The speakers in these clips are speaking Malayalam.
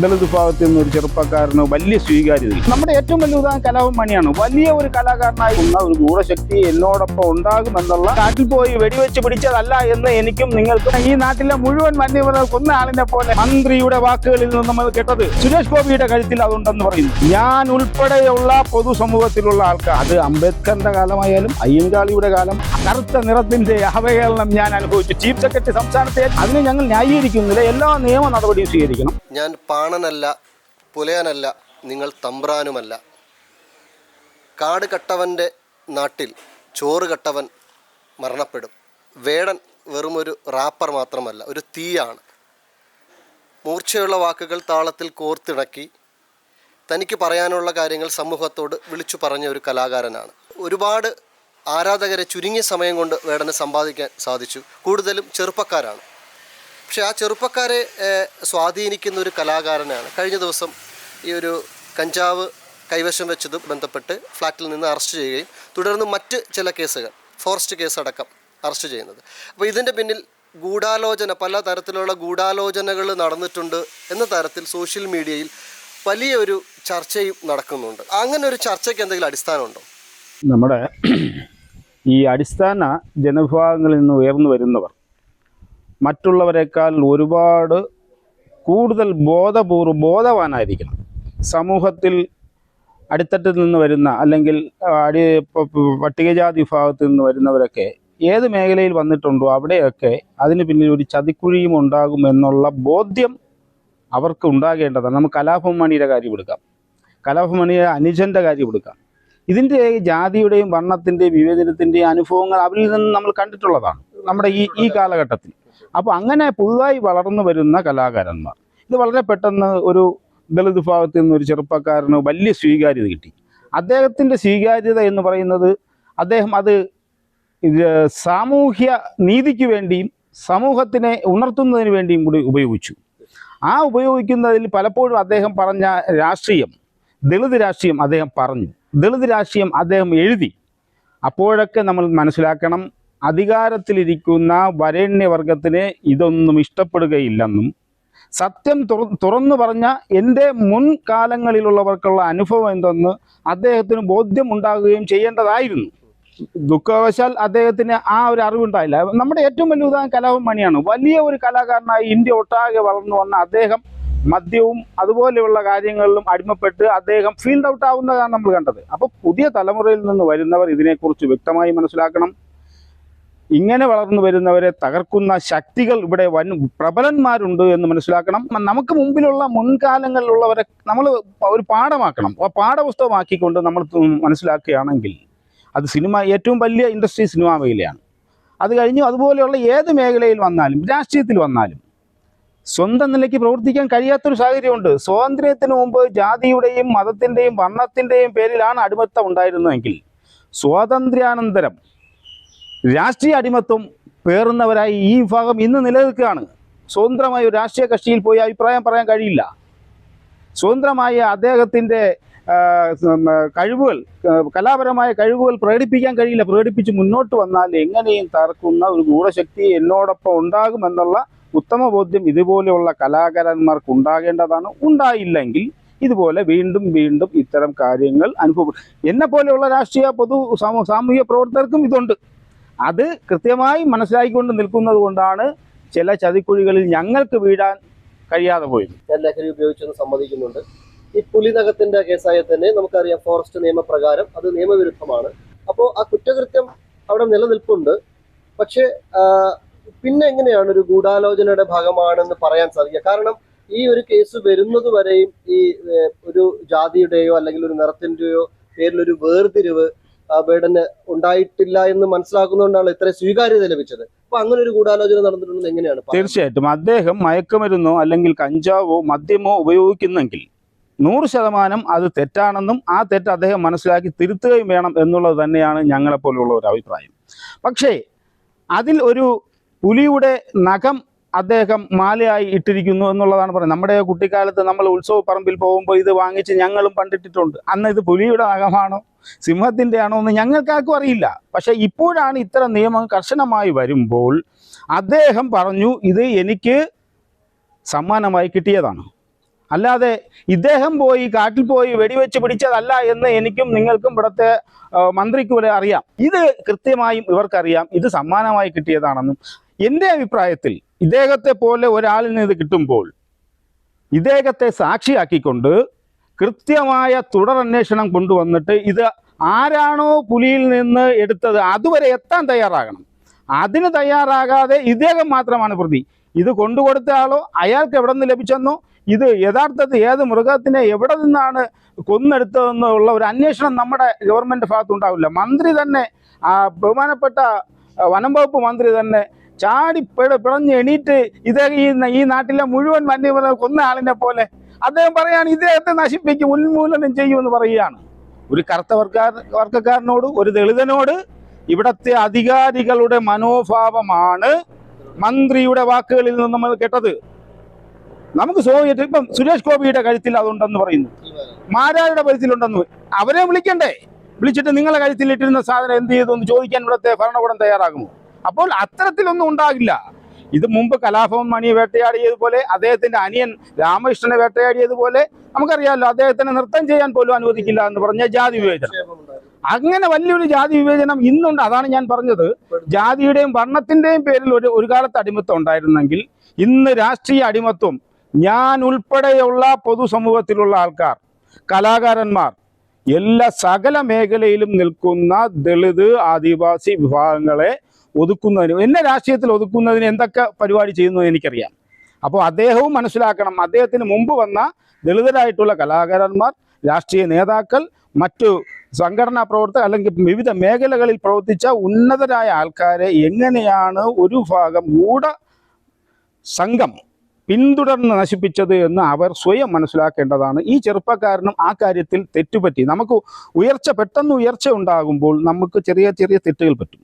ദളിത് വിഭാഗത്തിൽ നിന്ന് ഒരു ചെറുപ്പക്കാരന് വലിയ സ്വീകാര്യത നമ്മുടെ ഏറ്റവും വലിയ ഉദാഹരണം കലാപം മണിയാണ് വലിയ ഒരു കലാകാരനായി ഉള്ള ഒരു ഗൂഢശക്തി എന്നോടൊപ്പം ഉണ്ടാകുമെന്നുള്ള കാട്ടിൽ പോയി വെടിവെച്ച് പിടിച്ചതല്ല എന്ന് എനിക്കും നിങ്ങൾക്കും ഈ നാട്ടിലെ മുഴുവൻ വന്യമൃഗ കൊന്ന ആളിനെ പോലെ മന്ത്രിയുടെ വാക്കുകളിൽ നിന്ന് നമ്മൾ കേട്ടത് സുരേഷ് ഗോപിയുടെ കഴുത്തിൽ അതുണ്ടെന്ന് പറയുന്നു. ഞാൻ ഉൾപ്പെടെയുള്ള പൊതുസമൂഹത്തിലുള്ള ആൾക്കാർ അത് അംബേദ്കറിന്റെ കാലമായാലും അയ്യങ്കാളിയുടെ കാലം കറുത്ത നിറത്തിന്റെ അവഹേളനം ഞാൻ അനുഭവിച്ചു. ചീഫ് സെക്രട്ടറി സംസ്ഥാനത്തെ അതിനെ ഞങ്ങൾ ന്യായീകരിക്കുന്നില്ല. എല്ലാ നിയമ നടപടിയും സ്വീകരിക്കണം. ഞാൻ പാണനല്ല പുലയനല്ല നിങ്ങൾ തമ്പ്രാനുമല്ല. കാട് കട്ടവന്റെ നാട്ടിൽ ചോറ് കട്ടവൻ മരണപ്പെടും. വേടൻ വെറുമൊരു റാപ്പർ മാത്രമല്ല ഒരു തീയാണ്. മൂർച്ചയുള്ള വാക്കുകൾ താളത്തിൽ കോർത്തിണക്കി തനിക്ക് പറയാനുള്ള കാര്യങ്ങൾ സമൂഹത്തോട് വിളിച്ചു പറഞ്ഞ ഒരു കലാകാരനാണ്. ഒരുപാട് ആരാധകരെ ചുരുങ്ങിയ സമയം കൊണ്ട് വേടനെ സമ്പാദിക്കാൻ സാധിച്ചു. കൂടുതലും ചെറുപ്പക്കാരാണ്. പക്ഷേ ആ ചെറുപ്പക്കാരെ സ്വാധീനിക്കുന്ന ഒരു കലാകാരനാണ്. കഴിഞ്ഞ ദിവസം ഈ ഒരു കഞ്ചാവ് കൈവശം വെച്ചത് ബന്ധപ്പെട്ട് ഫ്ലാറ്റിൽ നിന്ന് അറസ്റ്റ് ചെയ്യുകയും തുടർന്ന് മറ്റ് ചില കേസുകൾ ഫോറസ്റ്റ് കേസ് അടക്കം അറസ്റ്റ് ചെയ്യുന്നത്. അപ്പോൾ ഇതിന്റെ പിന്നിൽ ഗൂഢാലോചന പല തരത്തിലുള്ള ഗൂഢാലോചനകൾ നടന്നിട്ടുണ്ട് എന്ന തരത്തിൽ സോഷ്യൽ മീഡിയയിൽ വലിയൊരു ചർച്ചയും നടക്കുന്നുണ്ട്. അങ്ങനെ ഒരു ചർച്ചയ്ക്ക് എന്തെങ്കിലും അടിസ്ഥാനമുണ്ടോ? നമ്മുടെ ഈ അടിസ്ഥാന ജനവിഭാഗങ്ങളിൽ നിന്ന് ഉയർന്നു വരുന്നവർ മറ്റുള്ളവരെക്കാൾ ഒരുപാട് കൂടുതൽ ബോധപൂർവം ബോധവാനായിരിക്കണം. സമൂഹത്തിൽ അടിത്തട്ടിൽ നിന്ന് വരുന്ന അല്ലെങ്കിൽ അടി പട്ടികജാതി വിഭാഗത്തിൽ നിന്ന് വരുന്നവരൊക്കെ ഏത് മേഖലയിൽ വന്നിട്ടുണ്ടോ അവിടെയൊക്കെ അതിന് പിന്നിൽ ഒരു ചതിക്കുഴിയും ഉണ്ടാകും എന്നുള്ള ബോധ്യം അവർക്ക് ഉണ്ടാകേണ്ടതാണ്. നമുക്ക് കലാഭമണിയുടെ കാര്യം എടുക്കാം. കലാഭമണിയുടെ അനുജന്റെ കാര്യം എടുക്കാം. ഇതിന്റെ ജാതിയുടെയും വർണത്തിന്റെയും വിവേചനത്തിന്റെയും അനുഭവങ്ങൾ അവരിൽ നിന്ന് നമ്മൾ കണ്ടിട്ടുള്ളതാണ്. നമ്മുടെ ഈ ഈ കാലഘട്ടത്തിൽ. അപ്പോൾ അങ്ങനെ പുതുതായി വളർന്നു വരുന്ന കലാകാരന്മാർ. ഇത് വളരെ പെട്ടെന്ന് ഒരു ദളിത് വിഭാഗത്തിൽ നിന്ന് ഒരു ചെറുപ്പക്കാരന് വലിയ സ്വീകാര്യത കിട്ടി. അദ്ദേഹത്തിന്റെ സ്വീകാര്യത എന്ന് പറയുന്നത് അദ്ദേഹം അത് സാമൂഹ്യ നീതിക്ക് വേണ്ടിയും സമൂഹത്തിനെ ഉണർത്തുന്നതിന് വേണ്ടിയും കൂടി ഉപയോഗിച്ചു. ആ ഉപയോഗിക്കുന്നതിൽ പലപ്പോഴും അദ്ദേഹം പറഞ്ഞ രാഷ്ട്രീയം ദളിത് രാഷ്ട്രീയം അദ്ദേഹം പറഞ്ഞു. ദളിത് രാഷ്ട്രീയം അദ്ദേഹം എഴുതി. അപ്പോഴൊക്കെ നമ്മൾ മനസ്സിലാക്കണം അധികാരത്തിലിരിക്കുന്ന വരേണ്യവർഗത്തിന് ഇതൊന്നും ഇഷ്ടപ്പെടുകയില്ലെന്നും സത്യം തുറ തുറന്നു പറഞ്ഞ എന്റെ മുൻകാലങ്ങളിലുള്ളവർക്കുള്ള അനുഭവം എന്തെന്ന് അദ്ദേഹത്തിന് ബോധ്യം ഉണ്ടാകുകയും ചെയ്യേണ്ടതായിരുന്നു. ദുഃഖവശാൽ അദ്ദേഹത്തിന് ആ ഒരു അറിവുണ്ടായില്ല. നമ്മുടെ ഏറ്റവും വലിയ ഉദാഹരണം കലാപം മണിയാണ്. വലിയ ഒരു കലാകാരനായി ഇന്ത്യ ഒട്ടാകെ വളർന്നു വന്ന അദ്ദേഹം മദ്യവും അതുപോലെയുള്ള കാര്യങ്ങളിലും അടിമപ്പെട്ട് അദ്ദേഹം ഫീൽഡ് ഔട്ട് ആവുന്നതാണ് നമ്മൾ കണ്ടത്. അപ്പോൾ പുതിയ തലമുറയിൽ നിന്ന് വരുന്നവർ ഇതിനെക്കുറിച്ച് വ്യക്തമായി മനസ്സിലാക്കണം. ഇങ്ങനെ വളർന്നു വരുന്നവരെ തകർക്കുന്ന ശക്തികൾ ഇവിടെ വൻ പ്രബലന്മാരുണ്ട് എന്ന് മനസ്സിലാക്കണം. നമുക്ക് മുമ്പിലുള്ള മുൻകാലങ്ങളിലുള്ളവരെ നമ്മൾ ഒരു പാഠമാക്കണം. ആ പാഠപുസ്തകമാക്കിക്കൊണ്ട് നമ്മൾ മനസ്സിലാക്കുകയാണെങ്കിൽ അത് സിനിമ ഏറ്റവും വലിയ ഇൻഡസ്ട്രി സിനിമാ മേഖലയാണ്. അത് കഴിഞ്ഞു അതുപോലെയുള്ള ഏത് മേഖലയിൽ വന്നാലും രാഷ്ട്രീയത്തിൽ വന്നാലും സ്വന്തം നിലയ്ക്ക് പ്രവർത്തിക്കാൻ കഴിയാത്തൊരു സാഹചര്യമുണ്ട്. സ്വാതന്ത്ര്യത്തിന് മുമ്പ് ജാതിയുടെയും മതത്തിന്റെയും വർണത്തിന്റെയും പേരിലാണ് അടിമത്തം ഉണ്ടായിരുന്നതെങ്കിൽ സ്വാതന്ത്ര്യാനന്തരം രാഷ്ട്രീയ അടിമത്വം പേറുന്നവരായി ഈ വിഭാഗം ഇന്ന് നിലനിൽക്കുകയാണ്. സ്വതന്ത്രമായ ഒരു രാഷ്ട്രീയ കക്ഷിയിൽ പോയി അഭിപ്രായം പറയാൻ കഴിയില്ല. സ്വതന്ത്രമായ അദ്ദേഹത്തിന്റെ കഴിവുകൾ കലാപരമായ കഴിവുകൾ പ്രകടിപ്പിക്കാൻ കഴിയില്ല. പ്രകടിപ്പിച്ച് മുന്നോട്ട് വന്നാൽ എങ്ങനെയും തറക്കുന്ന ഒരു ഗൂഢശക്തി എന്നോടൊപ്പം ഉണ്ടാകുമെന്നുള്ള ഉത്തമ ബോധ്യം ഇതുപോലെയുള്ള കലാകാരന്മാർക്ക് ഉണ്ടാകേണ്ടതാണ്. ഉണ്ടായില്ലെങ്കിൽ ഇതുപോലെ വീണ്ടും വീണ്ടും ഇത്തരം കാര്യങ്ങൾ അനുഭവപ്പെടും. എന്നെ പോലെയുള്ള രാഷ്ട്രീയ പൊതു സാമൂഹിക പ്രവർത്തകർക്കും ഇതുണ്ട്. അത് കൃത്യമായി മനസ്സിലാക്കിക്കൊണ്ട് നിൽക്കുന്നത് കൊണ്ടാണ് ചില ചതിക്കുഴികളിൽ ഞങ്ങൾക്ക് വീഴാൻ കഴിയാതെ പോയത്. ഞാൻ ലഹരി ഉപയോഗിച്ചെന്ന് സമ്മതിക്കുന്നുണ്ട്. ഈ പുലിനകത്തിന്റെ കേസായ തന്നെ നമുക്കറിയാം ഫോറസ്റ്റ് നിയമപ്രകാരം അത് നിയമവിരുദ്ധമാണ്. അപ്പോൾ ആ കുറ്റകൃത്യം അവിടെ നിലനിൽപ്പുണ്ട്. പക്ഷേ പിന്നെ എങ്ങനെയാണ് ഒരു ഗൂഢാലോചനയുടെ ഭാഗമാണെന്ന് പറയാൻ സാധിക്കുക? കാരണം ഈ ഒരു കേസ് വരുന്നത് വരെയും ഈ ഒരു ജാതിയുടെയോ അല്ലെങ്കിൽ ഒരു നിറത്തിന്റെയോ പേരിലൊരു വേർതിരിവ് ബേഡന് ഉണ്ടായിട്ടില്ല എന്ന് മനസ്സിലാക്കുന്നതുകൊണ്ടാണ് ഇത്ര സ്വീകാര്യത ലഭിച്ചത്. അപ്പൊ അങ്ങനെ ഒരു ഗൂഢാലോചന നടന്നിട്ടുണ്ടെന്ന് എങ്ങനെയാണ്? തീർച്ചയായിട്ടും. അദ്ദേഹം മയക്കുമരുന്നോ അല്ലെങ്കിൽ കഞ്ചാവോ മദ്യമോ ഉപയോഗിക്കുന്നെങ്കിൽ നൂറ് ശതമാനം അത് തെറ്റാണെന്നും ആ തെറ്റ് അദ്ദേഹം മനസ്സിലാക്കി തിരുത്തുകയും വേണം എന്നുള്ളത് തന്നെയാണ് ഞങ്ങളെപ്പോലുള്ള ഒരു അഭിപ്രായം. പക്ഷേ അതിൽ ഒരു പുലിയുടെ നഖം അദ്ദേഹം മാലയായി ഇട്ടിരിക്കുന്നു എന്നുള്ളതാണ് പറയുന്നത്. നമ്മുടെ കുട്ടിക്കാലത്ത് നമ്മൾ ഉത്സവപ്പറമ്പിൽ പോകുമ്പോൾ ഇത് വാങ്ങിച്ച് ഞങ്ങളും പണ്ടിട്ടിട്ടുണ്ട്. അന്ന് ഇത് പുലിയുടെ നഖമാണോ? സിംഹത്തിന്റെ ആണോ എന്ന് ഞങ്ങൾക്കാർക്കും അറിയില്ല. പക്ഷേ ഇപ്പോഴാണ് ഇത്തരം നിയമം കർശനമായി വരുമ്പോൾ അദ്ദേഹം പറഞ്ഞു ഇത് എനിക്ക് സമ്മാനമായി കിട്ടിയതാണ്. അല്ലാതെ ഇദ്ദേഹം പോയി കാട്ടിൽ പോയി വെടിവെച്ച് പിടിച്ചതല്ല എന്ന് എനിക്കും നിങ്ങൾക്കും ഇവിടുത്തെ മന്ത്രിക്ക് വരെ അറിയാം. ഇത് കൃത്യമായും ഇവർക്കറിയാം ഇത് സമ്മാനമായി കിട്ടിയതാണെന്നും. എന്റെ അഭിപ്രായത്തിൽ ഇദ്ദേഹത്തെ പോലെ ഒരാളിൽ നിന്ന് ഇത് കിട്ടുമ്പോൾ ഇദ്ദേഹത്തെ സാക്ഷിയാക്കിക്കൊണ്ട് കൃത്യമായ തുടരന്വേഷണം കൊണ്ടുവന്നിട്ട് ഇത് ആരാണോ പുലിയിൽ നിന്ന് എടുത്തത് അതുവരെ എത്താൻ തയ്യാറാകണം. അതിന് തയ്യാറാകാതെ ഇദ്ദേഹം മാത്രമാണ് പ്രതി. ഇത് കൊണ്ടുകൊടുത്ത ആളോ അയാൾക്ക് എവിടെ നിന്ന് ലഭിച്ചെന്നോ ഇത് യഥാർത്ഥത്തിൽ ഏത് മൃഗത്തിനെ എവിടെ നിന്നാണ് കൊന്നെടുത്തതെന്നുള്ള ഒരു അന്വേഷണം നമ്മുടെ ഗവൺമെന്റ് ഭാഗത്തുണ്ടാവില്ല. മന്ത്രി തന്നെ ബഹുമാനപ്പെട്ട വനം വകുപ്പ് മന്ത്രി തന്നെ ചാടി പിഴ പിഴഞ്ഞ് എണീറ്റ് ഇതേ ഈ നാട്ടിലെ മുഴുവൻ വന്യമൃഗം കൊന്ന ആളിനെ പോലെ അദ്ദേഹം പറയാണ് ഇദ്ദേഹത്തെ നശിപ്പിക്കും ഉന്മൂലനം ചെയ്യുമെന്ന് പറയുകയാണ്. ഒരു കറുത്ത വർഗക്കാരനോട് ഒരു ദളിതനോട് ഇവിടത്തെ അധികാരികളുടെ മനോഭാവമാണ് മന്ത്രിയുടെ വാക്കുകളിൽ നിന്ന് നമ്മൾ കേട്ടത്. നമുക്ക് സോവിയറ്റ് ഇപ്പം സുരേഷ് ഗോപിയുടെ കഴുത്തിൽ അതുണ്ടെന്ന് പറയുന്നു. മാരാരുടെ കഴുത്തിലുണ്ടെന്ന് അവരെ വിളിക്കണ്ടേ. വിളിച്ചിട്ട് നിങ്ങളെ കഴുത്തിലിട്ടിരുന്ന സാധനം എന്ത് ചെയ്തു എന്ന് ചോദിക്കാൻ ഇവിടുത്തെ ഭരണകൂടം തയ്യാറാകുമോ? അപ്പോൾ അത്തരത്തിലൊന്നും ഉണ്ടാകില്ല. ഇത് മുമ്പ് കലാഭവൻ മണിയെ വേട്ടയാടിയതുപോലെ അദ്ദേഹത്തിന്റെ അനിയൻ രാമകൃഷ്ണനെ വേട്ടയാടിയതുപോലെ നമുക്കറിയാമല്ലോ അദ്ദേഹത്തിന് നൃത്തം ചെയ്യാൻ പോലും അനുവദിക്കില്ല എന്ന് പറഞ്ഞ ജാതി വിവേചനം. അങ്ങനെ വലിയൊരു ജാതി വിവേചനം ഇന്നുണ്ട്. അതാണ് ഞാൻ പറഞ്ഞത്. ജാതിയുടെയും വർണത്തിന്റെയും പേരിൽ ഒരു ഒരു കാലത്ത് അടിമത്തം ഉണ്ടായിരുന്നെങ്കിൽ ഇന്ന് രാഷ്ട്രീയ അടിമത്വം ഞാൻ ഉൾപ്പെടെയുള്ള പൊതുസമൂഹത്തിലുള്ള ആൾക്കാർ കലാകാരന്മാർ എല്ലാ സകല മേഖലയിലും നിൽക്കുന്ന ദളിത് ആദിവാസി വിഭാഗങ്ങളെ ഒതുക്കുന്നതിന് എന്നെ രാഷ്ട്രീയത്തിൽ ഒതുക്കുന്നതിന് എന്തൊക്കെ പരിപാടി ചെയ്യുന്നു എനിക്കറിയാം. അപ്പോൾ അദ്ദേഹവും മനസ്സിലാക്കണം അദ്ദേഹത്തിന് മുമ്പ് വന്ന ദളിതരായിട്ടുള്ള കലാകാരന്മാർ രാഷ്ട്രീയ നേതാക്കൾ മറ്റു സംഘടനാ പ്രവർത്തകർ അല്ലെങ്കിൽ വിവിധ മേഖലകളിൽ പ്രവർത്തിച്ച ഉന്നതരായ ആൾക്കാരെ എങ്ങനെയാണ് ഒരു ഭാഗം ഗൂഢ സംഘം പിന്തുടർന്ന് നശിപ്പിച്ചത് എന്ന് അവർ സ്വയം മനസ്സിലാക്കേണ്ടതാണ്. ഈ ചെറുപ്പക്കാരനും ആ കാര്യത്തിൽ തെറ്റുപറ്റി. നമുക്ക് ഉയർച്ച പെട്ടെന്ന് ഉയർച്ച ഉണ്ടാകുമ്പോൾ നമുക്ക് ചെറിയ ചെറിയ തെറ്റുകൾ പറ്റും.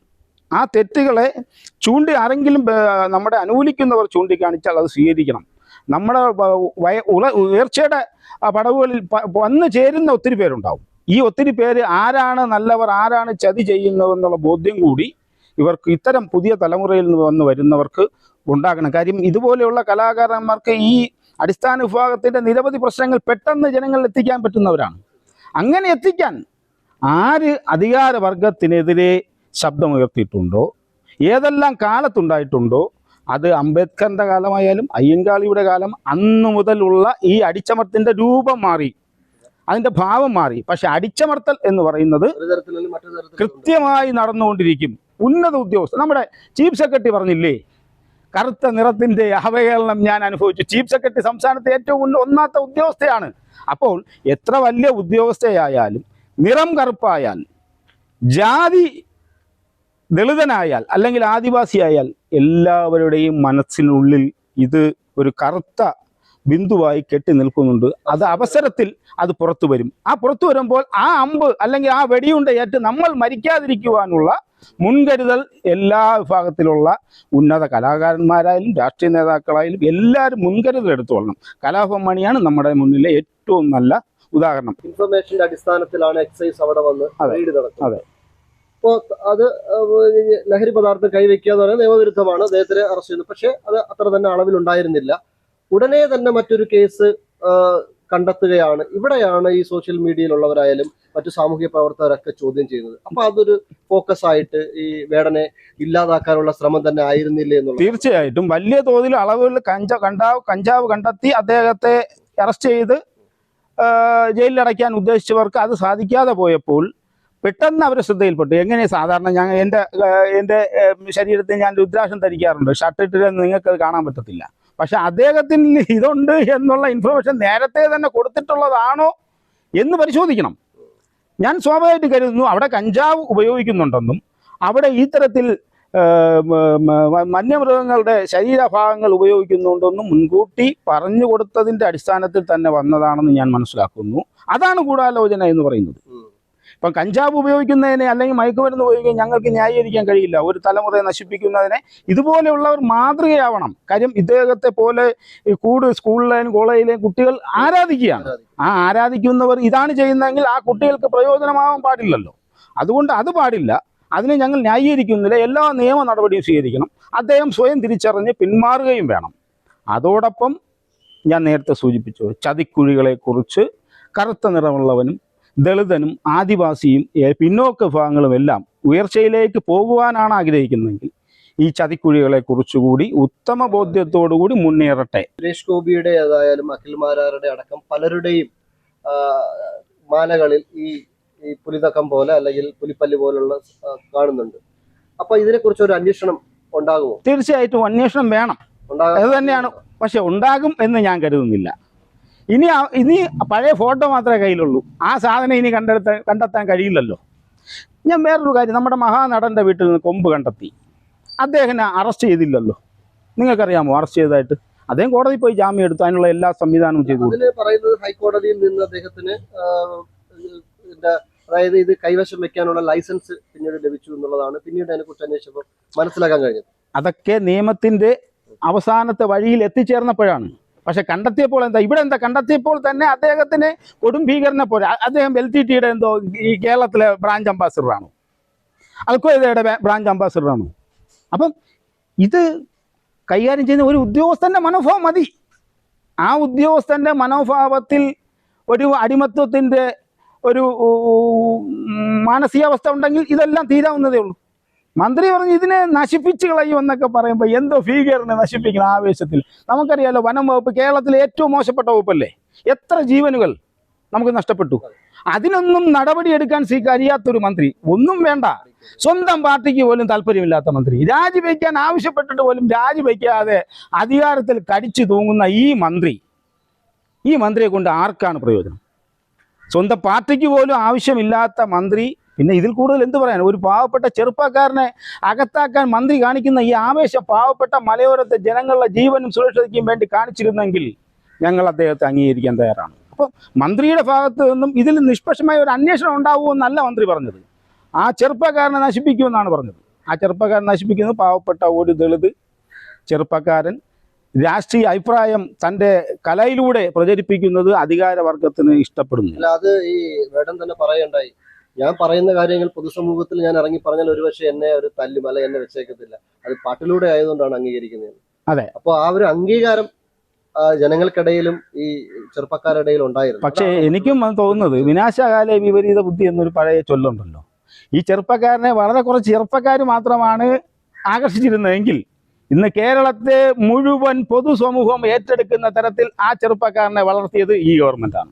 ആ തെറ്റുകളെ ചൂണ്ടി ആരെങ്കിലും നമ്മുടെ അനുകൂലിക്കുന്നവർ ചൂണ്ടിക്കാണിച്ചാൽ അത് സ്വീകരിക്കണം. നമ്മുടെ വയ- ഉള- ഉയർച്ചയുടെ പടവുകളിൽ വന്നു ചേരുന്ന ഒത്തിരി പേരുണ്ടാവും. ഈ ഒത്തിരി പേര് ആരാണ് നല്ലവർ ആരാണ് ചതി ചെയ്യുന്നതെന്നുള്ള ബോധ്യം കൂടി ഇവർക്ക് ഇത്തരം പുതിയ തലമുറയിൽ നിന്ന് വന്ന് വരുന്നവർക്ക് ഉണ്ടാകണം. കാര്യം ഇതുപോലെയുള്ള കലാകാരന്മാർക്ക് ഈ അടിസ്ഥാന വിഭാഗത്തിന്റെ നിരവധി പ്രശ്നങ്ങൾ പെട്ടെന്ന് ജനങ്ങളിൽ എത്തിക്കാൻ പറ്റുന്നവരാണ്. അങ്ങനെ എത്തിക്കാൻ ആര് അധികാരവർഗത്തിനെതിരെ ശബ്ദമുയർത്തിയിട്ടുണ്ടോ? ഏതെല്ലാം കാലത്തുണ്ടായിട്ടുണ്ടോ? അത് അംബേദ്കറിന്റെ കാലമായാലും അയ്യങ്കാളിയുടെ കാലം അന്ന് മുതലുള്ള ഈ അടിച്ചമർത്തിന്റെ രൂപം മാറി. അതിന്റെ ഭാവം മാറി. പക്ഷെ അടിച്ചമർത്തൽ എന്ന് പറയുന്നത് കൃത്യമായി നടന്നുകൊണ്ടിരിക്കും. ഉന്നത ഉദ്യോഗസ്ഥ നമ്മുടെ ചീഫ് സെക്രട്ടറി പറഞ്ഞില്ലേ? കറുത്ത നിറത്തിന്റെ അവഹേളനം ഞാൻ അനുഭവിച്ചു. ചീഫ് സെക്രട്ടറി സംസ്ഥാനത്തെ ഏറ്റവും ഒന്നാമത്തെ ഉദ്യോഗസ്ഥയാണ്. അപ്പോൾ എത്ര വലിയ ഉദ്യോഗസ്ഥയായാലും നിറം കറുപ്പായാൽ ജാതി ദളിതനായാൽ അല്ലെങ്കിൽ ആദിവാസിയായാൽ എല്ലാവരുടെയും മനസ്സിനുള്ളിൽ ഇത് ഒരു കറുത്ത ബിന്ദുവായി കെട്ടി നിൽക്കുന്നുണ്ട്. അത് അവസരത്തിൽ അത് പുറത്തു വരും. ആ പുറത്തു വരുമ്പോൾ ആ അമ്പ് അല്ലെങ്കിൽ ആ വെടിയുണ്ട ഏറ്റ് നമ്മൾ മരിക്കാതിരിക്കുവാനുള്ള മുൻകരുതൽ എല്ലാ വിഭാഗത്തിലുള്ള ഉന്നത കലാകാരന്മാരായാലും രാഷ്ട്രീയ നേതാക്കളായാലും എല്ലാവരും മുൻകരുതൽ എടുത്തുകൊള്ളണം. കലാഭവൻ മണിയാണ് നമ്മുടെ മുന്നിലെ ഏറ്റവും നല്ല ഉദാഹരണം. ഇൻഫർമേഷന്റെ അടിസ്ഥാനത്തിലാണ് എക്സൈസ് അവിടെ വന്ന് അതെ. അതെ. അപ്പോ അത് ലഹരി പദാർത്ഥം കൈവയ്ക്കുക എന്ന് പറയുന്നത് നിയമവിരുദ്ധമാണ്. അദ്ദേഹത്തിന് അറസ്റ്റ് ചെയ്യുന്നത് പക്ഷേ അത് അത്ര തന്നെ അളവിൽ ഉണ്ടായിരുന്നില്ല ഉടനെ തന്നെ മറ്റൊരു കേസ് കണ്ടെത്തുകയാണ്. ഇവിടെയാണ് ഈ സോഷ്യൽ മീഡിയയിലുള്ളവരായാലും മറ്റു സാമൂഹ്യ പ്രവർത്തകരൊക്കെ ചോദ്യം ചെയ്യുന്നത്. അപ്പൊ അതൊരു ഫോക്കസ് ആയിട്ട് ഈ വേടനെ ഇല്ലാതാക്കാനുള്ള ശ്രമം തന്നെ ആയിരുന്നില്ല എന്നുള്ളത്. തീർച്ചയായിട്ടും. വലിയ തോതിൽ അളവുകളിൽ കഞ്ച കണ്ടാവ് കഞ്ചാവ് കണ്ടെത്തി അദ്ദേഹത്തെ അറസ്റ്റ് ചെയ്ത് ജയിലിലടയ്ക്കാൻ ഉദ്ദേശിച്ചവർക്ക് അത് സാധിക്കാതെ പോയപ്പോൾ പെട്ടെന്ന് അവർ ശ്രദ്ധയിൽപ്പെട്ടു. എങ്ങനെ സാധാരണ ഞാൻ എന്റെ എന്റെ ശരീരത്തിൽ ഞാൻ രുദ്രാക്ഷം ധരിക്കാറുണ്ട്. ഷർട്ട് ഇട്ടിട്ട് നിങ്ങൾക്ക് അത് കാണാൻ പറ്റത്തില്ല. പക്ഷെ അദ്ദേഹത്തിന് ഇതുണ്ട് എന്നുള്ള ഇൻഫർമേഷൻ നേരത്തെ തന്നെ കൊടുത്തിട്ടുള്ളതാണോ എന്ന് പരിശോധിക്കണം. ഞാൻ സ്വാഭാവികമായിട്ട് കരുതുന്നു അവിടെ കഞ്ചാവ് ഉപയോഗിക്കുന്നുണ്ടെന്നും അവിടെ ഇത്തരത്തിൽ തരത്തിൽ ആ, മ- മ- വന്യമൃഗങ്ങളുടെ ശരീരഭാഗങ്ങൾ ഉപയോഗിക്കുന്നുണ്ടെന്നും മുൻകൂട്ടി പറഞ്ഞു കൊടുത്തതിന്റെ അടിസ്ഥാനത്തിൽ തന്നെ വന്നതാണെന്ന് ഞാൻ മനസ്സിലാക്കുന്നു. അതാണ് ഗൂഢാലോചന എന്ന് പറയുന്നത്. ഇപ്പം കഞ്ചാവ് ഉപയോഗിക്കുന്നതിനെ അല്ലെങ്കിൽ മയക്കുമരുന്ന് ഉപയോഗിക്കാൻ ഞങ്ങൾക്ക് ന്യായീകരിക്കാൻ കഴിയില്ല. ഒരു തലമുറയെ നശിപ്പിക്കുന്നതിനെ ഇതുപോലെയുള്ളവർ മാതൃകയാവണം. കാര്യം ഇദ്ദേഹത്തെ പോലെ കൂട് സ്കൂളിലെയും കോളേജിലെയും കുട്ടികൾ ആരാധിക്കുകയാണ്. ആ ആരാധിക്കുന്നവർ ഇതാണ് ചെയ്യുന്നതെങ്കിൽ ആ കുട്ടികൾക്ക് പ്രയോജനമാവാൻ പാടില്ലല്ലോ. അതുകൊണ്ട് അത് പാടില്ല. അതിനെ ഞങ്ങൾ ന്യായീകരിക്കുന്നില്ല. എല്ലാ നിയമ നടപടിയും സ്വീകരിക്കണം. അദ്ദേഹം സ്വയം തിരിച്ചറിഞ്ഞ് പിന്മാറുകയും വേണം. അതോടൊപ്പം ഞാൻ നേരത്തെ സൂചിപ്പിച്ചു ചതിക്കുഴികളെക്കുറിച്ച് കറുത്ത നിറമുള്ളവനും ദളിതനും ആദിവാസിയും പിന്നോക്ക വിഭാഗങ്ങളും എല്ലാം ഉയർച്ചയിലേക്ക് പോകുവാനാണ് ആഗ്രഹിക്കുന്നതെങ്കിൽ ഈ ചതിക്കുഴികളെ കുറിച്ചുകൂടി ഉത്തമ ബോധ്യത്തോടുകൂടി മുന്നേറട്ടെ. സുരേഷ് ഗോപിയുടെ ഏതായാലും അഖിൽ മാരാരുടെ അടക്കം പലരുടെയും മാലകളിൽ ഈ ഈ പുലിതക്കം പോലെ അല്ലെങ്കിൽ പുലിപ്പല്ല് പോലുള്ള കാണുന്നുണ്ട്. അപ്പൊ ഇതിനെക്കുറിച്ച് ഒരു അന്വേഷണം ഉണ്ടാകുമോ? തീർച്ചയായിട്ടും അന്വേഷണം വേണം. അത് തന്നെയാണ്. പക്ഷെ ഉണ്ടാകും എന്ന് ഞാൻ കരുതുന്നില്ല. ഇനി ഇനി പഴയ ഫോട്ടോ മാത്രമേ കയ്യിലുള്ളൂ. ആ സാധനം ഇനി കണ്ടെടുത്ത കണ്ടെത്താൻ കഴിയില്ലല്ലോ. ഞാൻ വേറൊരു കാര്യം നമ്മുടെ മഹാനടന്റെ വീട്ടിൽ നിന്ന് കൊമ്പ് കണ്ടെത്തി. അദ്ദേഹത്തിനെ അറസ്റ്റ് ചെയ്തില്ലല്ലോ. നിങ്ങൾക്കറിയാമോ അറസ്റ്റ് ചെയ്തതായിട്ട്? അദ്ദേഹം കോടതി പോയി ജാമ്യം എടുത്തു അതിനുള്ള എല്ലാ സംവിധാനവും ചെയ്തു. പറയുന്നത് ഹൈക്കോടതിയിൽ നിന്ന് അദ്ദേഹത്തിന് അതായത് ഇത് കൈവശം വെക്കാനുള്ള ലൈസൻസ് പിന്നീട് ലഭിച്ചു എന്നുള്ളതാണ് പിന്നീട് അതിനെക്കുറിച്ച് അന്വേഷിച്ചപ്പോൾ മനസ്സിലാക്കാൻ കഴിഞ്ഞത്. അതൊക്കെ നിയമത്തിന്റെ അവസാനത്തെ വഴിയിൽ എത്തിച്ചേർന്നപ്പോഴാണ്. പക്ഷെ കണ്ടെത്തിയപ്പോൾ എന്താ? ഇവിടെ എന്താ? കണ്ടെത്തിയപ്പോൾ തന്നെ അദ്ദേഹത്തിന് കൊടും ഭീകരനെ പോലെ. അദ്ദേഹം എൽ ടി ടിയുടെ എന്തോ ഈ കേരളത്തിലെ ബ്രാഞ്ച് അംബാസിഡറാണോ? അൽക്കോയുടെ ബ്രാഞ്ച് അംബാസിഡറാണോ? അപ്പം ഇത് കൈകാര്യം ചെയ്യുന്ന ഒരു ഉദ്യോഗസ്ഥന്റെ മനോഭാവം മതി. ആ ഉദ്യോഗസ്ഥന്റെ മനോഭാവത്തിൽ ഒരു അടിമത്വത്തിന്റെ ഒരു മാനസികാവസ്ഥ ഉണ്ടെങ്കിൽ ഇതെല്ലാം തീരാവുന്നതേ ഉള്ളൂ. മന്ത്രി പറഞ്ഞു ഇതിനെ നശിപ്പിച്ച് കളയുമെന്നൊക്കെ പറയുമ്പോൾ എന്തോ ഭീകരനെ നശിപ്പിക്കുന്ന ആവേശത്തിൽ. നമുക്കറിയാലോ വനം വകുപ്പ് കേരളത്തിലെ ഏറ്റവും മോശപ്പെട്ട വകുപ്പല്ലേ? എത്ര ജീവനുകൾ നമുക്ക് നഷ്ടപ്പെട്ടു. അതിനൊന്നും നടപടിയെടുക്കാൻ സ്വീകരിയാത്തൊരു മന്ത്രി. ഒന്നും വേണ്ട. സ്വന്തം പാർട്ടിക്ക് പോലും താല്പര്യമില്ലാത്ത മന്ത്രി. രാജിവെക്കാൻ ആവശ്യപ്പെട്ടിട്ട് പോലും രാജിവെക്കാതെ അധികാരത്തിൽ കടിച്ചു തൂങ്ങുന്ന ഈ മന്ത്രി. ഈ മന്ത്രിയെ കൊണ്ട് ആർക്കാണ് പ്രയോജനം? സ്വന്തം പാർട്ടിക്ക് പോലും ആവശ്യമില്ലാത്ത മന്ത്രി പിന്നെ ഇതിൽ കൂടുതൽ എന്ത് പറയാൻ ഒരു പാവപ്പെട്ട ചെറുപ്പക്കാരനെ അകത്താക്കാൻ മന്ത്രി കാണിക്കുന്ന ഈ ആവേശം പാവപ്പെട്ട മലയോരത്തെ ജനങ്ങളുടെ ജീവനും സുരക്ഷയ്ക്കും വേണ്ടി കാണിച്ചിരുന്നെങ്കിൽ ഞങ്ങൾ അദ്ദേഹത്തെ അംഗീകരിക്കാൻ തയ്യാറാണ്. അപ്പം മന്ത്രിയുടെ ഭാഗത്തു നിന്നും ഇതിൽ നിഷ്പക്ഷമായ ഒരു അന്വേഷണം ഉണ്ടാവുമെന്നല്ല മന്ത്രി പറഞ്ഞത്. ആ ചെറുപ്പക്കാരനെ നശിപ്പിക്കുമെന്നാണ് പറഞ്ഞത്. ആ ചെറുപ്പക്കാരൻ നശിപ്പിക്കുന്നത് പാവപ്പെട്ട ഒരു ദളിത് ചെറുപ്പക്കാരൻ രാഷ്ട്രീയ അഭിപ്രായം തന്റെ കലയിലൂടെ പ്രചരിപ്പിക്കുന്നത് അധികാരവർഗത്തിന് ഇഷ്ടപ്പെടുന്നില്ല. അല്ല അത് ഈ മേഡം തന്നെ പറയണ്ടായി ഞാൻ പറയുന്ന കാര്യങ്ങൾ പൊതുസമൂഹത്തിൽ ഞാൻ ഇറങ്ങി പറഞ്ഞാൽ ഒരുപക്ഷെ എന്നെ ഒരു തല്ലും അല്ല എന്നെ വെച്ചേക്കത്തില്ല. അത് പാട്ടിലൂടെ ആയതുകൊണ്ടാണ് അംഗീകരിക്കുന്നത്. അതെ. അപ്പോൾ ആ ഒരു അംഗീകാരം ജനങ്ങൾക്കിടയിലും ഈ ചെറുപ്പക്കാരുടെ ഇടയിൽ ഉണ്ടായിരുന്നു. പക്ഷേ എനിക്കും അത് തോന്നുന്നത് വിനാശകാല വിപരീത ബുദ്ധി എന്നൊരു പഴയ ചൊല്ലുണ്ടല്ലോ. ഈ ചെറുപ്പക്കാരനെ വളരെ കുറച്ച് ചെറുപ്പക്കാർ മാത്രമാണ് ആകർഷിച്ചിരുന്നതെങ്കിൽ ഇന്ന് കേരളത്തെ മുഴുവൻ പൊതുസമൂഹം ഏറ്റെടുക്കുന്ന തരത്തിൽ ആ ചെറുപ്പക്കാരനെ വളർത്തിയത് ഈ ഗവൺമെന്റാണ്.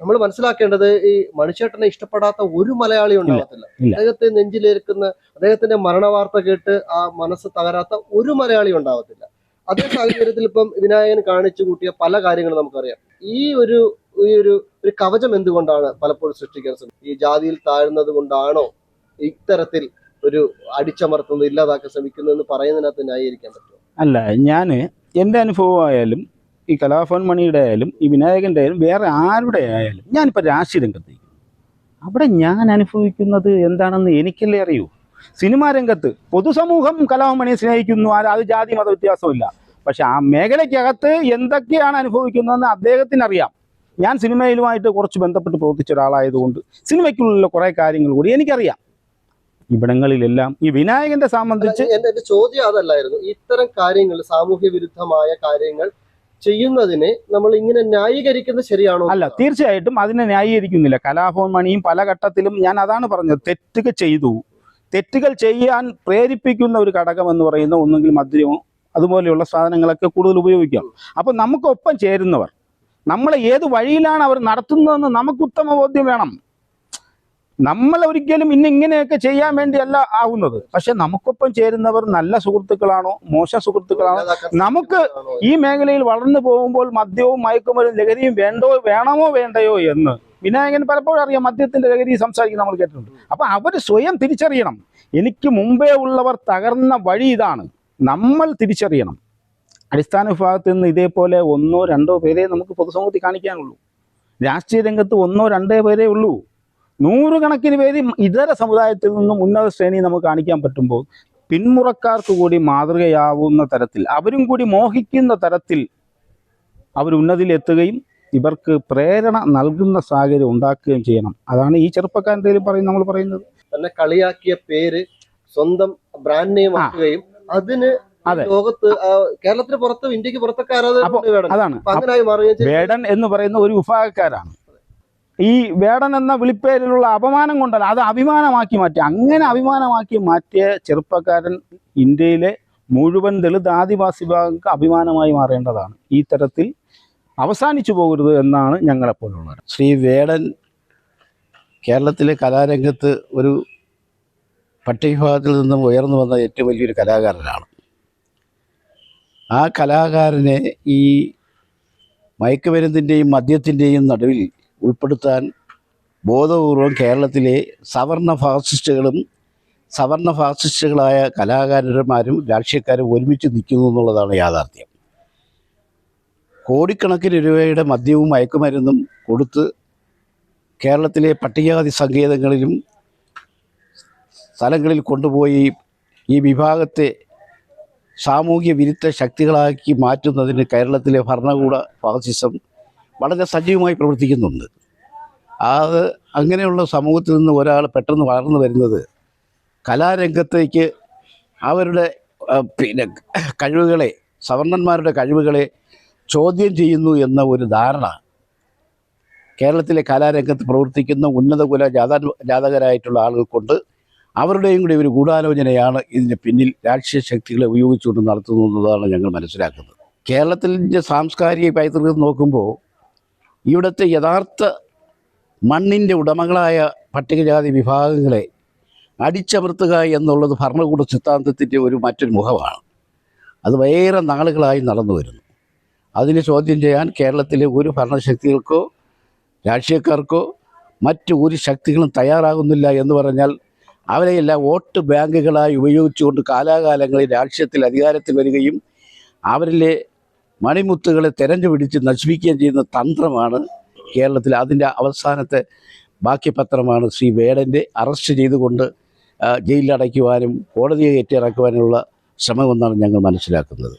നമ്മൾ മനസ്സിലാക്കേണ്ടത് ഈ മണിച്ചേട്ടനെ ഇഷ്ടപ്പെടാത്ത ഒരു മലയാളി ഉണ്ടാകത്തില്ല അദ്ദേഹത്തെ നെഞ്ചിലേൽക്കുന്ന അദ്ദേഹത്തിന്റെ മരണവാർത്ത കേട്ട് ആ മനസ്സ് തകരാത്ത ഒരു മലയാളി ഉണ്ടാകത്തില്ല അതേ സാഹചര്യത്തിൽ ഇപ്പം വിനായകൻ കാണിച്ചു കൂട്ടിയ പല കാര്യങ്ങളും നമുക്കറിയാം. ഈ ഒരു ഈ ഒരു ഒരു കവചം എന്തുകൊണ്ടാണ് പലപ്പോഴും സൃഷ്ടിക്കാൻ ശ്രമിക്കുന്നത് ഈ ജാതിയിൽ താഴ്ന്നത് കൊണ്ടാണോ ഇത്തരത്തിൽ ഒരു അടിച്ചമർത്തുന്നത് ഇല്ലാതാക്കാൻ ശ്രമിക്കുന്നത് എന്ന് പറയുന്നതിനകത്ത് ന്യായീകരിക്കാൻ പറ്റും അല്ല ഞാൻ എന്റെ അനുഭവമായാലും ഈ കലാഭവൻ മണിയുടെ ആയാലും ഈ വിനായകന്റെ ആയാലും വേറെ ആരുടെ ആയാലും ഞാനിപ്പോൾ രാഷ്ട്രീയ രംഗത്ത് അവിടെ ഞാൻ അനുഭവിക്കുന്നത് എന്താണെന്ന് എനിക്കല്ലേ അറിയൂ? സിനിമാ രംഗത്ത് പൊതുസമൂഹം കലാഭവൻ സ്നേഹിക്കുന്നു അത് ജാതി മത വ്യത്യാസമില്ല. പക്ഷെ ആ മേഖലയ്ക്കകത്ത് എന്തൊക്കെയാണ് അനുഭവിക്കുന്നതെന്ന് അദ്ദേഹത്തിന് അറിയാം ഞാൻ സിനിമയിലുമായിട്ട് കുറച്ച് ബന്ധപ്പെട്ട് പ്രവർത്തിച്ച ഒരാളായതുകൊണ്ട് സിനിമയ്ക്കുള്ളിലെ കുറേ കാര്യങ്ങൾ കൂടി എനിക്കറിയാം. ഇവിടങ്ങളിലെല്ലാം ഈ വിനായകന്റെ സംബന്ധിച്ച് എന്റെ ചോദ്യം അതല്ലായിരുന്നു. ഇത്തരം കാര്യങ്ങൾ സാമൂഹ്യ വിരുദ്ധമായ കാര്യങ്ങൾ ചെയ്യുന്നതിനെ നമ്മൾ ഇങ്ങനെ ന്യായീകരിക്കുന്നത് ശരിയാണോ അല്ല തീർച്ചയായിട്ടും അതിനെ ന്യായീകരിക്കുന്നില്ല. കലാഭവൻ മണിയും പല ഘട്ടത്തിലും ഞാൻ അതാണ് പറഞ്ഞത് തെറ്റുകൾ ചെയ്തു. തെറ്റുകൾ ചെയ്യാൻ പ്രേരിപ്പിക്കുന്ന ഒരു ഘടകം എന്ന് പറയുന്ന ഒന്നുകിൽ മദ്യമോ അതുപോലെയുള്ള സാധനങ്ങളൊക്കെ കൂടുതൽ ഉപയോഗിക്കാം. അപ്പം നമുക്കൊപ്പം ചേരുന്നവർ നമ്മളെ ഏത് വഴിയിലാണ് അവർ നടത്തുന്നതെന്ന് നമുക്ക് ഉത്തമ ബോധ്യം വേണം. നമ്മൾ ഒരിക്കലും ഇന്ന് ഇങ്ങനെയൊക്കെ ചെയ്യാൻ വേണ്ടിയല്ല ആവുന്നത്. പക്ഷെ നമുക്കൊപ്പം ചേരുന്നവർ നല്ല സുഹൃത്തുക്കളാണോ മോശ സുഹൃത്തുക്കളാണോ? നമുക്ക് ഈ മേഖലയിൽ വളർന്നു പോകുമ്പോൾ മദ്യവും മയക്കുമരും ലഹരിയും വേണ്ടോ വേണമോ വേണ്ടയോ എന്ന് വിനായകൻ പലപ്പോഴും അറിയാം. മദ്യത്തിന്റെ ലഹരി സംസാരിക്കുന്ന നമ്മൾ കേട്ടിട്ടുണ്ട്. അപ്പൊ അവർ സ്വയം തിരിച്ചറിയണം. എനിക്ക് മുമ്പേ ഉള്ളവർ തകർന്ന വഴി ഇതാണ്. നമ്മൾ തിരിച്ചറിയണം. അടിസ്ഥാന വിഭാഗത്തിൽ നിന്ന് ഇതേപോലെ ഒന്നോ രണ്ടോ പേരെ നമുക്ക് പൊതുസമൂഹത്തിൽ കാണിക്കാനുള്ളൂ. രാഷ്ട്രീയ രംഗത്ത് ഒന്നോ രണ്ടേ പേരേ ഉള്ളൂ. നൂറുകണക്കിന് പേര് ഇതര സമുദായത്തിൽ നിന്നും ഉന്നത ശ്രേണി നമുക്ക് കാണിക്കാൻ പറ്റുമ്പോൾ പിന്മുറക്കാർക്ക് കൂടി മാതൃകയാവുന്ന തരത്തിൽ അവരും കൂടി മോഹിക്കുന്ന തരത്തിൽ അവർ ഉന്നതിയിലെത്തുകയും ഇവർക്ക് പ്രേരണ നൽകുന്ന സാഹചര്യം ഉണ്ടാക്കുകയും ചെയ്യണം. അതാണ് ഈ ചെറുപ്പക്കാരന്റെ പറയുന്നത് നമ്മൾ പറയുന്നത്. തന്നെ കളിയാക്കിയ പേര് സ്വന്തം ബ്രാൻഡ് നെയിം. ആക്കുകയും അതിന് ലോകത്ത് കേരളത്തിന് പുറത്തും ഇന്ത്യയ്ക്ക് പുറത്തൊക്കെ അതാണ്. വേടൻ എന്ന് പറയുന്ന ഒരു വിഭാഗക്കാരാണ്. ഈ വേടൻ എന്ന വിളിപ്പേരിലുള്ള അപമാനം കൊണ്ടല്ല അത് അഭിമാനമാക്കി മാറ്റി. അങ്ങനെ അഭിമാനമാക്കി മാറ്റിയ ചെറുപ്പക്കാരൻ ഇന്ത്യയിലെ മുഴുവൻ ദളിത് ആദിവാസി വിഭാഗങ്ങൾക്ക് അഭിമാനമായി മാറേണ്ടതാണ്. ഈ തരത്തിൽ അവസാനിച്ചു പോകരുത് എന്നാണ് ഞങ്ങളെപ്പോലുള്ളത് ശ്രീ വേടൻ കേരളത്തിലെ കലാരംഗത്ത് ഒരു പട്ടികവിഭാഗത്തിൽ നിന്നും ഉയർന്നു വന്ന ഏറ്റവും വലിയൊരു കലാകാരനാണ്. ആ കലാകാരനെ ഈ മയക്കുമരുന്നിന്റെയും മദ്യത്തിന്റെയും നടുവിൽ ഉൾപ്പെടുത്താൻ ബോധപൂർവം കേരളത്തിലെ സവർണ ഫാസിസ്റ്റുകളും സവർണ ഫാസിസ്റ്റുകളായ കലാകാരന്മാരും രാഷ്ട്രീയക്കാരും ഒരുമിച്ച് നിൽക്കുന്നു എന്നുള്ളതാണ് യാഥാർത്ഥ്യം. കോടിക്കണക്കിന് രൂപയുടെ മദ്യവും മയക്കുമരുന്നും കൊടുത്ത് കേരളത്തിലെ പട്ടികജാതി സങ്കേതങ്ങളിലും സ്ഥലങ്ങളിൽ കൊണ്ടുപോയി ഈ വിഭാഗത്തെ സാമൂഹ്യ വിരുദ്ധ ശക്തികളാക്കി മാറ്റുന്നതിന് കേരളത്തിലെ ഭരണകൂട ഫാസിസം വളരെ സജീവമായി പ്രവർത്തിക്കുന്നുണ്ട്. അത് അങ്ങനെയുള്ള സമൂഹത്തിൽ നിന്ന് ഒരാൾ പെട്ടെന്ന് വളർന്നു വരുന്നത് കലാരംഗത്തേക്ക് അവരുടെ പിന്നെ കഴിവുകളെ സവർണന്മാരുടെ കഴിവുകളെ ചോദ്യം ചെയ്യുന്നു എന്ന ഒരു ധാരണ കേരളത്തിലെ കലാരംഗത്ത് പ്രവർത്തിക്കുന്ന ഉന്നത കുല ജാത ജാതകരായിട്ടുള്ള ആളുകൾക്കൊണ്ട് അവരുടെയും കൂടി ഒരു ഗൂഢാലോചനയാണ് ഇതിന് പിന്നിൽ രാഷ്ട്രീയ ശക്തികളെ ഉപയോഗിച്ചുകൊണ്ട് നടത്തുന്നതാണ് ഞങ്ങൾ മനസ്സിലാക്കുന്നത്. കേരളത്തിന്റെ സാംസ്കാരിക പൈതൃകം നോക്കുമ്പോൾ ഇവിടുത്തെ യഥാർത്ഥ മണ്ണിന്റെ ഉടമകളായ പട്ടികജാതി വിഭാഗങ്ങളെ അടിച്ചമർത്തുക എന്നുള്ളത് ഭരണകൂട സിദ്ധാന്തത്തിന്റെ ഒരു മറ്റൊരു മുഖമാണ്. അത് വേറെ നാളുകളായി നടന്നു വരുന്നു. അതിനെ ചോദ്യം ചെയ്യാൻ കേരളത്തിലെ ഒരു ഭരണശക്തികൾക്കോ രാഷ്ട്രീയക്കാർക്കോ മറ്റു ഒരു ശക്തികളും തയ്യാറാകുന്നില്ല എന്ന് പറഞ്ഞാൽ അവരെയെല്ലാം വോട്ട് ബാങ്കുകളായി ഉപയോഗിച്ചുകൊണ്ട് കാലാകാലങ്ങളിൽ രാഷ്ട്രീയത്തിൽ അധികാരത്തിൽ വരികയും അവരിലെ മണിമുത്തുകളെ തെരഞ്ഞുപിടിച്ച് നശിപ്പിക്കുകയും ചെയ്യുന്ന തന്ത്രമാണ് കേരളത്തിൽ അതിന്റെ അവസാനത്തെ ബാക്കി പത്രമാണ് ശ്രീ വേടന്റെ അറസ്റ്റ് ചെയ്തുകൊണ്ട് ജയിലിലടയ്ക്കുവാനും കോടതിയെ കയറ്റിയിറക്കുവാനുമുള്ള ശ്രമമെന്നാണ് ഞങ്ങൾ മനസ്സിലാക്കുന്നത്.